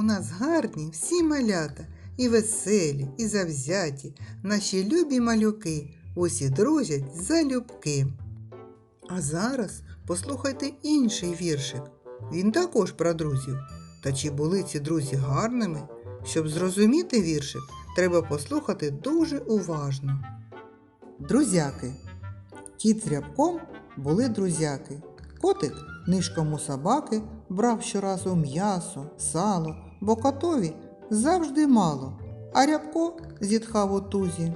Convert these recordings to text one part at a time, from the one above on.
У нас гарні всі малята, і веселі, і завзяті, наші любі малюки, усі дружать залюбки. А зараз послухайте інший віршик. Він також про друзів. Та чи були ці друзі гарними? Щоб зрозуміти віршик, треба послухати дуже уважно. Друзяки. Кіт з рябком були друзяки. Котик нишком у собаки брав щоразу м'ясо, сало, бо котові завжди мало, а рябко зітхав у тузі.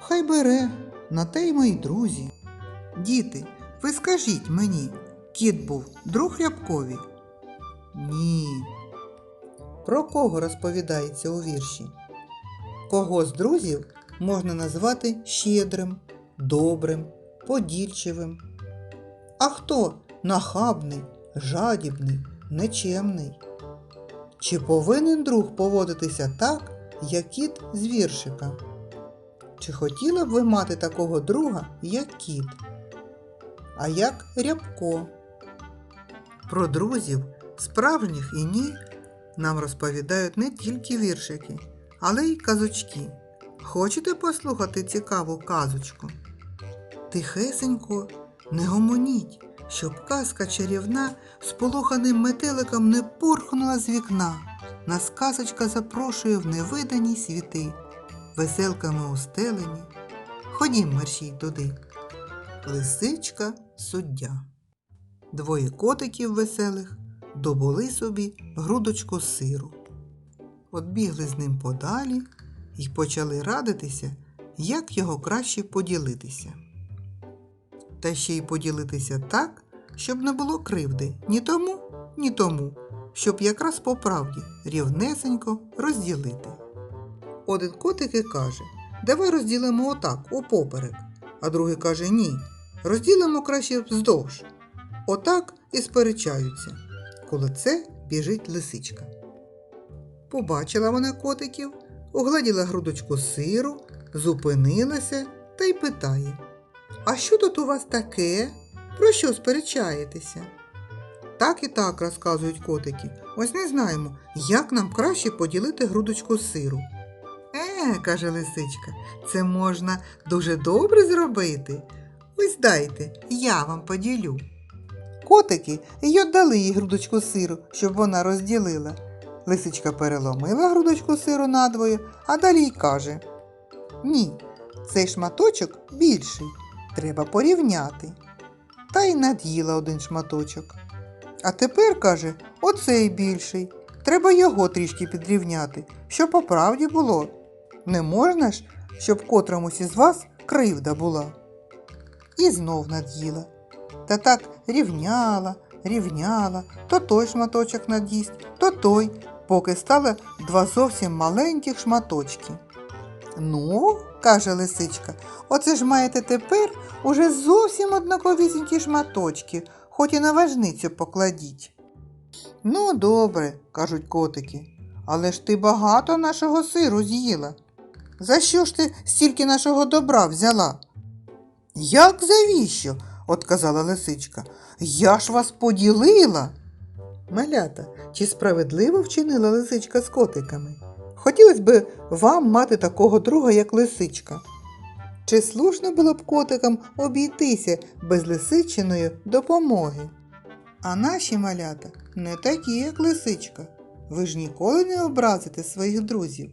Хай бере, на те й мої друзі. Діти, ви скажіть мені, кіт був друг рябкові? Ні. Про кого розповідається у вірші? Кого з друзів можна назвати щедрим, добрим, подільчивим? А хто нахабний, жадібний, нечемний? Чи повинен друг поводитися так, як кіт з віршика? Чи хотіла б ви мати такого друга, як кіт? А як рябко? Про друзів, справжніх і ні, нам розповідають не тільки віршики, але й казочки. Хочете послухати цікаву казочку? Тихесенько, не гомоніть, щоб казка чарівна сполоханим метеликом не порхнула з вікна. Нас казочка запрошує в невидані світи, веселками устелені. Ходім мерщій туди. Лисичка суддя. Двоє котиків веселих добули собі грудочку сиру. От бігли з ним подалі і почали радитися, як його краще поділитися. Та ще й поділитися так, щоб не було кривди ні тому, ні тому, щоб якраз по правді рівнесенько розділити. Один котик і каже: Давай розділимо отак, упоперек. А другий каже: Ні, розділимо краще вздовж. Отак і сперечаються. Коли це біжить лисичка. Побачила вона котиків, угладіла грудочку сиру, зупинилася та й питає: А що тут у вас таке? Про що сперечаєтеся? Так і так розказують котики. Ось не знаємо, як нам краще поділити грудочку сиру. Е, каже лисичка, це можна дуже добре зробити. Ось дайте, я вам поділю. Котики й отдали їй грудочку сиру, щоб вона розділила. Лисичка переломила грудочку сиру надвоє, а далі й каже: Ні, цей шматочок більший, треба порівняти. Та й над'їла один шматочок. А тепер, каже, оцей більший. Треба його трішки підрівняти, щоб по правді було. Не можна ж, щоб котромусь із вас кривда була. І знов над'їла. Та так рівняла, рівняла, то той шматочок над'їсть, то той, поки стало два зовсім маленьких шматочки. Ну, каже лисичка, оце ж маєте тепер уже зовсім однаковісінькі шматочки, хоч і на важницю покладіть. Ну, добре, кажуть котики, але ж ти багато нашого сиру з'їла. За що ж ти стільки нашого добра взяла? Як завіщо? отказала лисичка. Я ж вас поділила. Малята, чи справедливо вчинила лисичка з котиками? Хотілося б вам мати такого друга, як лисичка. Чи слушно було б котикам обійтися без лисичиної допомоги? А наші малята не такі, як лисичка. Ви ж ніколи не образите своїх друзів.